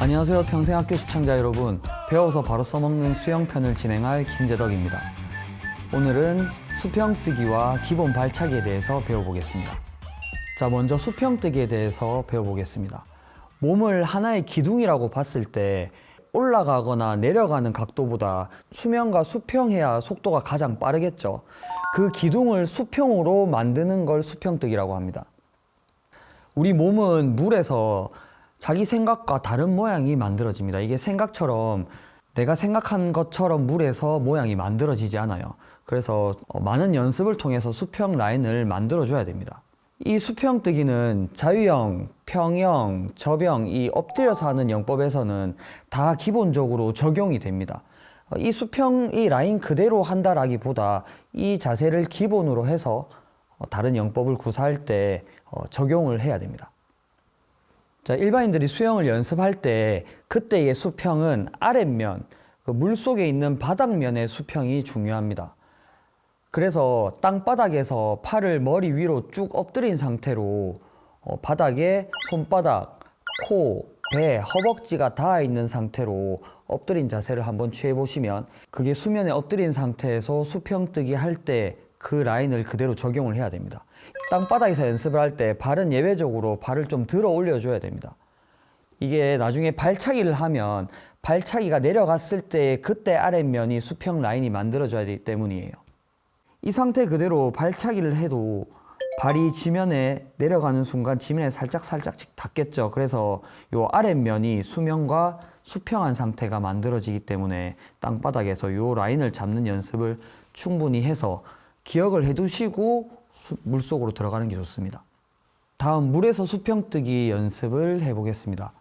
안녕하세요 평생학교 시청자 여러분. 배워서 바로 써먹는 수영편을 진행할 김재덕입니다. 오늘은 수평뜨기와 기본 발차기에 대해서 배워보겠습니다. 자 먼저 수평뜨기에 대해서 배워보겠습니다. 몸을 하나의 기둥이라고 봤을 때 올라가거나 내려가는 각도보다 수면과 수평해야 속도가 가장 빠르겠죠. 그 기둥을 수평으로 만드는 걸 수평뜨기라고 합니다. 우리 몸은 물에서 자기 생각과 다른 모양이 만들어집니다. 이게 생각처럼 내가 생각한 것처럼 물에서 모양이 만들어지지 않아요. 그래서 어, 많은 연습을 통해서 수평 라인을 만들어줘야 됩니다. 이 수평 뜨기는 자유형, 평형, 접영, 이 엎드려서 하는 영법에서는 다 기본적으로 적용이 됩니다. 어, 이 수평, 이 라인 그대로 한다라기보다 이 자세를 기본으로 해서 어, 다른 영법을 구사할 때 어, 적용을 해야 됩니다. 자, 일반인들이 수영을 연습할 때 그때의 수평은 아랫면, 그 물 속에 있는 바닥면의 수평이 중요합니다. 그래서 땅바닥에서 팔을 머리 위로 쭉 엎드린 상태로 어, 바닥에 손바닥, 코, 배, 허벅지가 닿아 있는 상태로 엎드린 자세를 한번 취해 보시면 그게 수면에 엎드린 상태에서 수평 뜨기 할 때 그 라인을 그대로 적용을 해야 됩니다. 땅바닥에서 연습을 할 때 발은 예외적으로 발을 좀 들어 올려줘야 됩니다. 이게 나중에 발차기를 하면 발차기가 내려갔을 때 그때 아랫면이 수평 라인이 만들어져야 되기 때문이에요. 이 상태 그대로 발차기를 해도 발이 지면에 내려가는 순간 지면에 살짝 살짝씩 닿겠죠. 그래서 요 아랫면이 수면과 수평한 상태가 만들어지기 때문에 땅바닥에서 요 라인을 잡는 연습을 충분히 해서 기억을 해두시고 수- 물속으로 들어가는 게 좋습니다. 다음 물에서 수평뜨기 연습을 해보겠습니다.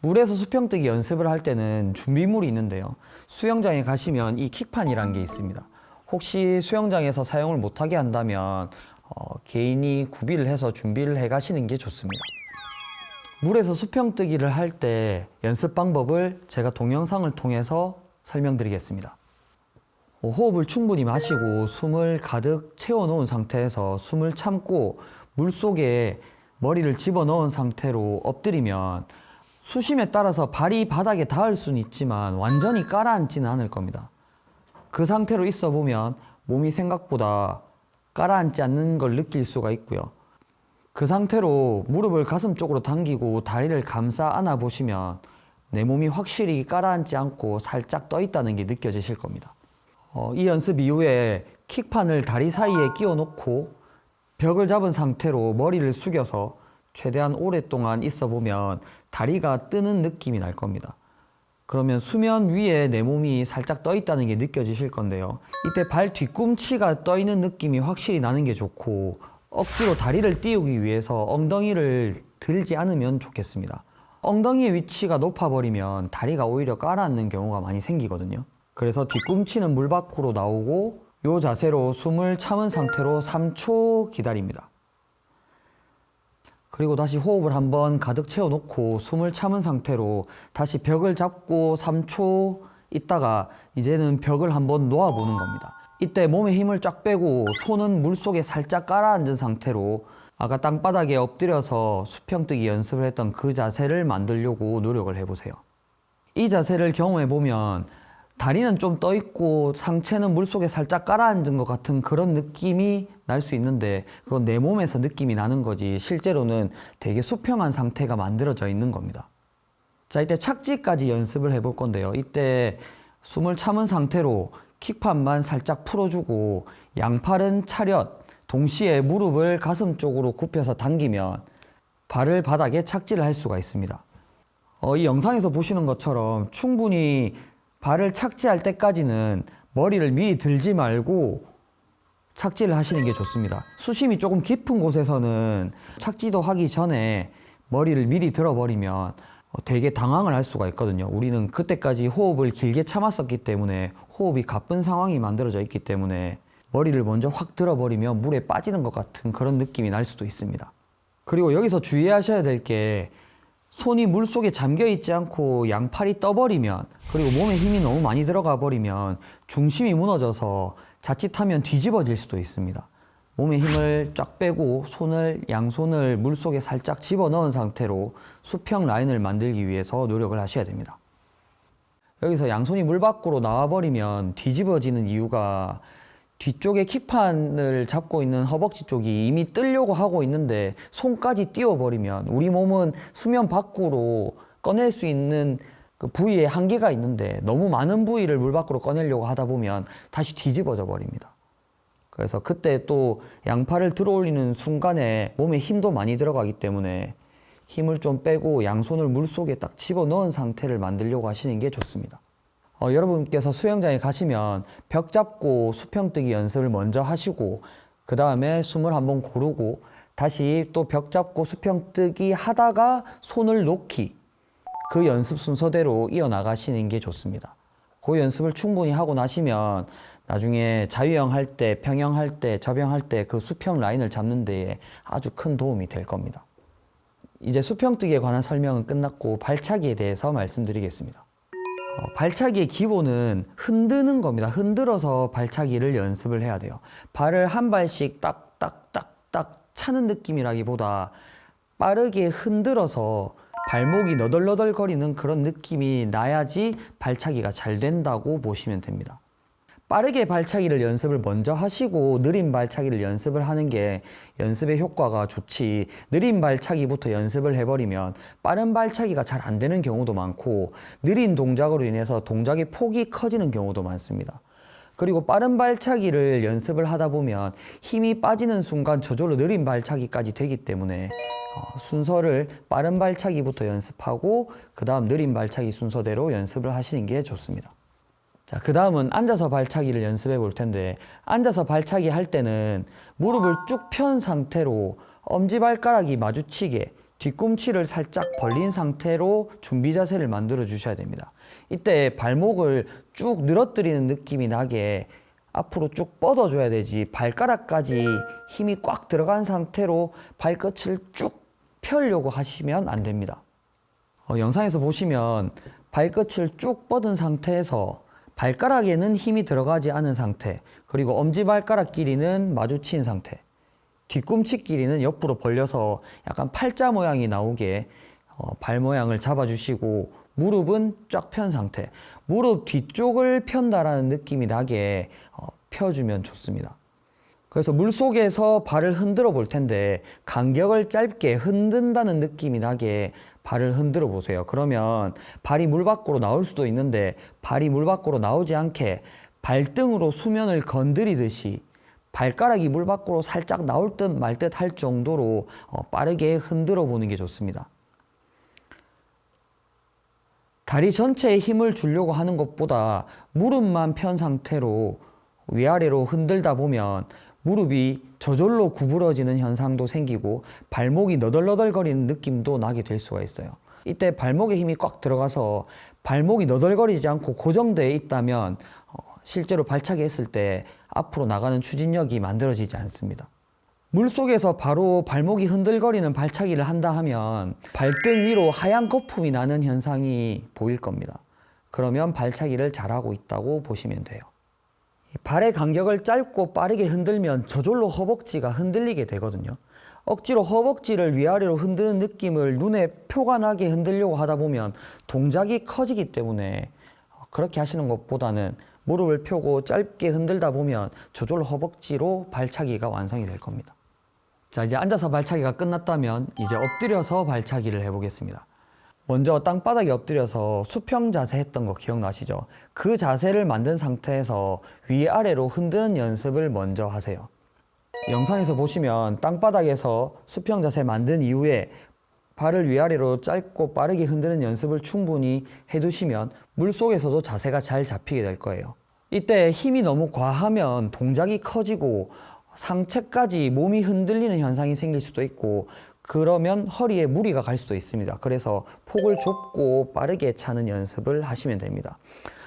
물에서 수평뜨기 연습을 할 때는 준비물이 있는데요. 수영장에 가시면 이 킥판이라는 게 있습니다. 혹시 수영장에서 사용을 못하게 한다면 어, 개인이 구비를 해서 준비를 해 가시는 게 좋습니다. 물에서 수평뜨기를 할 때 연습 방법을 제가 동영상을 통해서 설명드리겠습니다. 어, 호흡을 충분히 마시고 숨을 가득 채워 놓은 상태에서 숨을 참고 물 속에 머리를 집어 넣은 상태로 엎드리면 수심에 따라서 발이 바닥에 닿을 수는 있지만 완전히 깔아앉지는 않을 겁니다. 그 상태로 있어 보면 몸이 생각보다 깔아앉지 않는 걸 느낄 수가 있고요. 그 상태로 무릎을 가슴 쪽으로 당기고 다리를 감싸 안아 보시면 내 몸이 확실히 깔아앉지 않고 살짝 떠 있다는 게 느껴지실 겁니다. 어, 이 연습 이후에 킥판을 다리 사이에 끼워 놓고 벽을 잡은 상태로 머리를 숙여서 최대한 오랫동안 있어 보면 다리가 뜨는 느낌이 날 겁니다. 그러면 수면 위에 내 몸이 살짝 떠 있다는 게 느껴지실 건데요. 이때 발 뒤꿈치가 떠 있는 느낌이 확실히 나는 게 좋고 억지로 다리를 띄우기 위해서 엉덩이를 들지 않으면 좋겠습니다. 엉덩이의 위치가 높아 버리면 다리가 오히려 깔아앉는 경우가 많이 생기거든요. 그래서 뒤꿈치는 물 밖으로 나오고 이 자세로 숨을 참은 상태로 3초 기다립니다. 그리고 다시 호흡을 한번 가득 채워놓고 숨을 참은 상태로 다시 벽을 잡고 3초 있다가 이제는 벽을 한번 놓아보는 겁니다. 이때 몸에 힘을 쫙 빼고 손은 물 속에 살짝 깔아앉은 상태로 아까 땅바닥에 엎드려서 수평뜨기 연습을 했던 그 자세를 만들려고 노력을 해보세요. 이 자세를 경험해 보면 다리는 좀 떠 있고 상체는 물 속에 살짝 깔아앉은 것 같은 그런 느낌이 날 수 있는데 그건 내 몸에서 느낌이 나는 거지 실제로는 되게 수평한 상태가 만들어져 있는 겁니다. 자 이때 착지까지 연습을 해볼 건데요. 이때 숨을 참은 상태로 킥판만 살짝 풀어주고 양팔은 차렷 동시에 무릎을 가슴 쪽으로 굽혀서 당기면 발을 바닥에 착지를 할 수가 있습니다. 어, 이 영상에서 보시는 것처럼 충분히 발을 착지할 때까지는 머리를 미리 들지 말고 착지를 하시는 게 좋습니다. 수심이 조금 깊은 곳에서는 착지도 하기 전에 머리를 미리 들어버리면 어, 되게 당황을 할 수가 있거든요. 우리는 그때까지 호흡을 길게 참았었기 때문에 호흡이 가쁜 상황이 만들어져 있기 때문에 머리를 먼저 확 들어버리면 물에 빠지는 것 같은 그런 느낌이 날 수도 있습니다. 그리고 여기서 주의하셔야 될 게 손이 물 속에 잠겨 있지 않고 양팔이 떠버리면 그리고 몸에 힘이 너무 많이 들어가 버리면 중심이 무너져서 자칫하면 뒤집어질 수도 있습니다. 몸에 힘을 쫙 빼고 손을 양손을 물 속에 살짝 집어넣은 상태로 수평 라인을 만들기 위해서 노력을 하셔야 됩니다. 여기서 양손이 물 밖으로 나와 버리면 뒤집어지는 이유가 뒤쪽에 킥판을 잡고 있는 허벅지 쪽이 이미 뜨려고 하고 있는데 손까지 띄워버리면 우리 몸은 수면 밖으로 꺼낼 수 있는 그 부위에 한계가 있는데 너무 많은 부위를 물 밖으로 꺼내려고 하다 보면 다시 뒤집어져 버립니다. 그래서 그때 또 양팔을 들어 올리는 순간에 몸에 힘도 많이 들어가기 때문에 힘을 좀 빼고 양손을 물 속에 딱 집어 넣은 상태를 만들려고 하시는 게 좋습니다. 어, 여러분께서 수영장에 가시면 벽 잡고 수평뜨기 연습을 먼저 하시고 그 다음에 숨을 한번 고르고 다시 또 벽 잡고 수평뜨기 하다가 손을 놓기 그 연습 순서대로 이어나가시는 게 좋습니다. 그 연습을 충분히 하고 나시면 나중에 자유형 할 때, 평형 할 때, 접영할 때 그 수평 라인을 잡는 데에 아주 큰 도움이 될 겁니다. 이제 수평뜨기에 관한 설명은 끝났고 발차기에 대해서 말씀드리겠습니다. 어, 발차기의 기본은 흔드는 겁니다. 흔들어서 발차기를 연습을 해야 돼요. 발을 한 발씩 딱딱딱딱 차는 느낌이라기보다 빠르게 흔들어서 발목이 너덜너덜거리는 그런 느낌이 나야지 발차기가 잘 된다고 보시면 됩니다. 빠르게 발차기를 연습을 먼저 하시고 느린 발차기를 연습을 하는 게 연습의 효과가 좋지 느린 발차기부터 연습을 해버리면 빠른 발차기가 잘 안 되는 경우도 많고 느린 동작으로 인해서 동작의 폭이 커지는 경우도 많습니다. 그리고 빠른 발차기를 연습을 하다 보면 힘이 빠지는 순간 저절로 느린 발차기까지 되기 때문에 어, 순서를 빠른 발차기부터 연습하고 그 다음 느린 발차기 순서대로 연습을 하시는 게 좋습니다. 자, 그 다음은 앉아서 발차기를 연습해 볼 텐데, 앉아서 발차기 할 때는 무릎을 쭉 편 상태로 엄지발가락이 마주치게 뒤꿈치를 살짝 벌린 상태로 준비 자세를 만들어 주셔야 됩니다. 이때 발목을 쭉 늘어뜨리는 느낌이 나게 앞으로 쭉 뻗어줘야 되지 발가락까지 힘이 꽉 들어간 상태로 발끝을 쭉 펴려고 하시면 안 됩니다. 어, 영상에서 보시면 발끝을 쭉 뻗은 상태에서 발가락에는 힘이 들어가지 않은 상태, 그리고 엄지발가락 길이는 마주친 상태, 뒤꿈치 길이는 옆으로 벌려서 약간 팔자 모양이 나오게 어, 발 모양을 잡아주시고 무릎은 쫙 편 상태, 무릎 뒤쪽을 편다라는 느낌이 나게 어, 펴주면 좋습니다. 그래서 물 속에서 발을 흔들어 볼 텐데 간격을 짧게 흔든다는 느낌이 나게 발을 흔들어 보세요. 그러면 발이 물 밖으로 나올 수도 있는데 발이 물 밖으로 나오지 않게 발등으로 수면을 건드리듯이 발가락이 물 밖으로 살짝 나올 듯 말 듯 할 정도로 어, 빠르게 흔들어 보는 게 좋습니다. 다리 전체에 힘을 주려고 하는 것보다 무릎만 편 상태로 위아래로 흔들다 보면 무릎이 저절로 구부러지는 현상도 생기고 발목이 너덜너덜거리는 느낌도 나게 될 수가 있어요. 이때 발목에 힘이 꽉 들어가서 발목이 너덜거리지 않고 고정되어 있다면 어, 실제로 발차기 했을 때 앞으로 나가는 추진력이 만들어지지 않습니다. 물 속에서 바로 발목이 흔들거리는 발차기를 한다 하면 발등 위로 하얀 거품이 나는 현상이 보일 겁니다. 그러면 발차기를 잘하고 있다고 보시면 돼요. 발의 간격을 짧고 빠르게 흔들면 저절로 허벅지가 흔들리게 되거든요. 억지로 허벅지를 위아래로 흔드는 느낌을 눈에 표가 나게 흔들려고 하다 보면 동작이 커지기 때문에 그렇게 하시는 것보다는 무릎을 펴고 짧게 흔들다 보면 저절로 허벅지로 발차기가 완성이 될 겁니다. 자, 이제 앉아서 발차기가 끝났다면 이제 엎드려서 발차기를 해보겠습니다. 먼저 땅바닥에 엎드려서 수평 자세 했던 거 기억나시죠? 그 자세를 만든 상태에서 위아래로 흔드는 연습을 먼저 하세요. 영상에서 보시면 땅바닥에서 수평 자세 만든 이후에 발을 위아래로 짧고 빠르게 흔드는 연습을 충분히 해두시면 물 속에서도 자세가 잘 잡히게 될 거예요. 이때 힘이 너무 과하면 동작이 커지고 상체까지 몸이 흔들리는 현상이 생길 수도 있고 그러면 허리에 무리가 갈 수도 있습니다. 그래서 폭을 좁고 빠르게 차는 연습을 하시면 됩니다.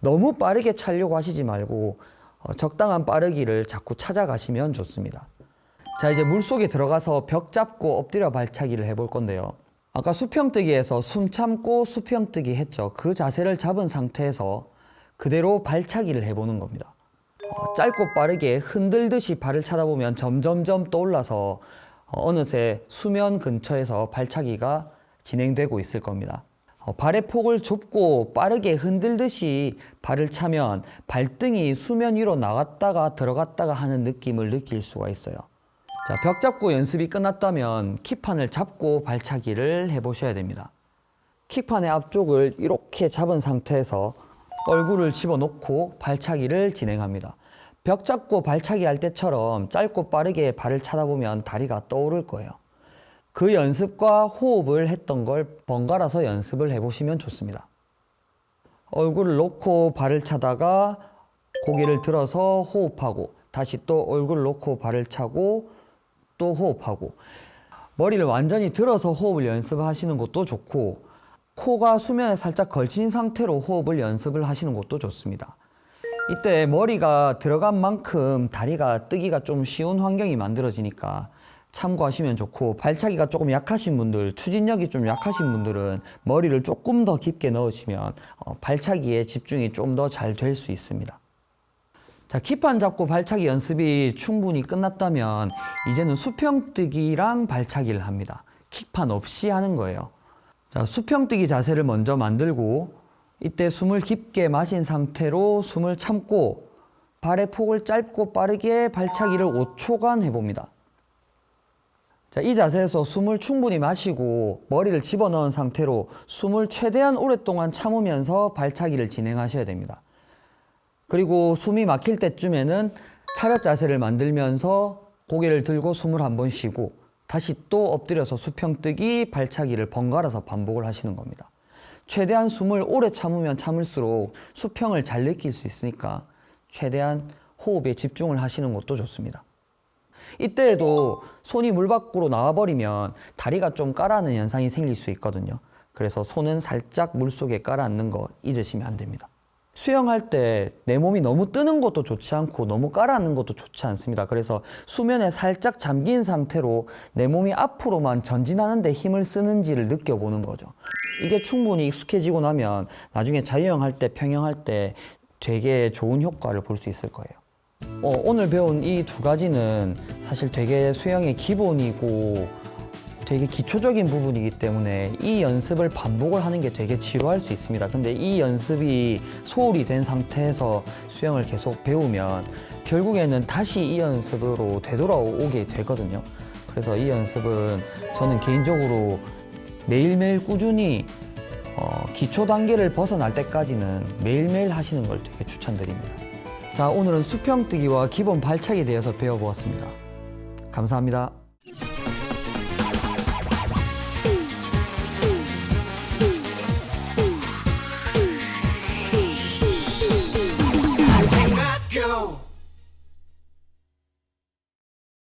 너무 빠르게 차려고 하시지 말고 어, 적당한 빠르기를 자꾸 찾아가시면 좋습니다. 자, 이제 물 속에 들어가서 벽 잡고 엎드려 발차기를 해볼 건데요. 아까 수평뜨기에서 숨 참고 수평뜨기 했죠. 그 자세를 잡은 상태에서 그대로 발차기를 해보는 겁니다. 어, 짧고 빠르게 흔들듯이 발을 차다 보면 점점점 떠올라서 어, 어느새 수면 근처에서 발차기가 진행되고 있을 겁니다. 어, 발의 폭을 좁고 빠르게 흔들듯이 발을 차면 발등이 수면 위로 나갔다가 들어갔다가 하는 느낌을 느낄 수가 있어요. 자, 벽 잡고 연습이 끝났다면 킥판을 잡고 발차기를 해보셔야 됩니다. 킥판의 앞쪽을 이렇게 잡은 상태에서 얼굴을 집어넣고 발차기를 진행합니다. 벽 잡고 발차기 할 때처럼 짧고 빠르게 발을 차다 보면 다리가 떠오를 거예요. 그 연습과 호흡을 했던 걸 번갈아서 연습을 해보시면 좋습니다. 얼굴을 놓고 발을 차다가 고개를 들어서 호흡하고 다시 또 얼굴을 놓고 발을 차고 또 호흡하고 머리를 완전히 들어서 호흡을 연습하시는 것도 좋고 코가 수면에 살짝 걸친 상태로 호흡을 연습을 하시는 것도 좋습니다. 이때 머리가 들어간 만큼 다리가 뜨기가 좀 쉬운 환경이 만들어지니까 참고하시면 좋고 발차기가 조금 약하신 분들, 추진력이 좀 약하신 분들은 머리를 조금 더 깊게 넣으시면 어, 발차기에 집중이 좀 더 잘 될 수 있습니다. 자, 킥판 잡고 발차기 연습이 충분히 끝났다면 이제는 수평뜨기랑 발차기를 합니다. 킥판 없이 하는 거예요. 자, 수평뜨기 자세를 먼저 만들고 이때 숨을 깊게 마신 상태로 숨을 참고 발의 폭을 짧고 빠르게 발차기를 5초간 해봅니다. 자, 이 자세에서 숨을 충분히 마시고 머리를 집어넣은 상태로 숨을 최대한 오랫동안 참으면서 발차기를 진행하셔야 됩니다. 그리고 숨이 막힐 때쯤에는 차렷 자세를 만들면서 고개를 들고 숨을 한 번 쉬고 다시 또 엎드려서 수평뜨기, 발차기를 번갈아서 반복을 하시는 겁니다. 최대한 숨을 오래 참으면 참을수록 수평을 잘 느낄 수 있으니까 최대한 호흡에 집중을 하시는 것도 좋습니다. 이때에도 손이 물 밖으로 나와버리면 다리가 좀 깔아앉는 현상이 생길 수 있거든요. 그래서 손은 살짝 물 속에 깔아앉는 거 잊으시면 안 됩니다. 수영할 때 내 몸이 너무 뜨는 것도 좋지 않고 너무 깔아앉는 것도 좋지 않습니다. 그래서 수면에 살짝 잠긴 상태로 내 몸이 앞으로만 전진하는데 힘을 쓰는지를 느껴보는 거죠. 이게 충분히 익숙해지고 나면 나중에 자유형 할 때, 평형 할 때 되게 좋은 효과를 볼 수 있을 거예요. 어, 오늘 배운 이 두 가지는 사실 되게 수영의 기본이고 되게 기초적인 부분이기 때문에 이 연습을 반복을 하는 게 되게 지루할 수 있습니다. 근데 이 연습이 소홀이 된 상태에서 수영을 계속 배우면 결국에는 다시 이 연습으로 되돌아오게 되거든요. 그래서 이 연습은 저는 개인적으로 매일매일 꾸준히 어, 기초 단계를 벗어날 때까지는 매일매일 하시는 걸 되게 추천드립니다. 자, 오늘은 수평뜨기와 기본 발차기에 대해서 배워보았습니다. 감사합니다.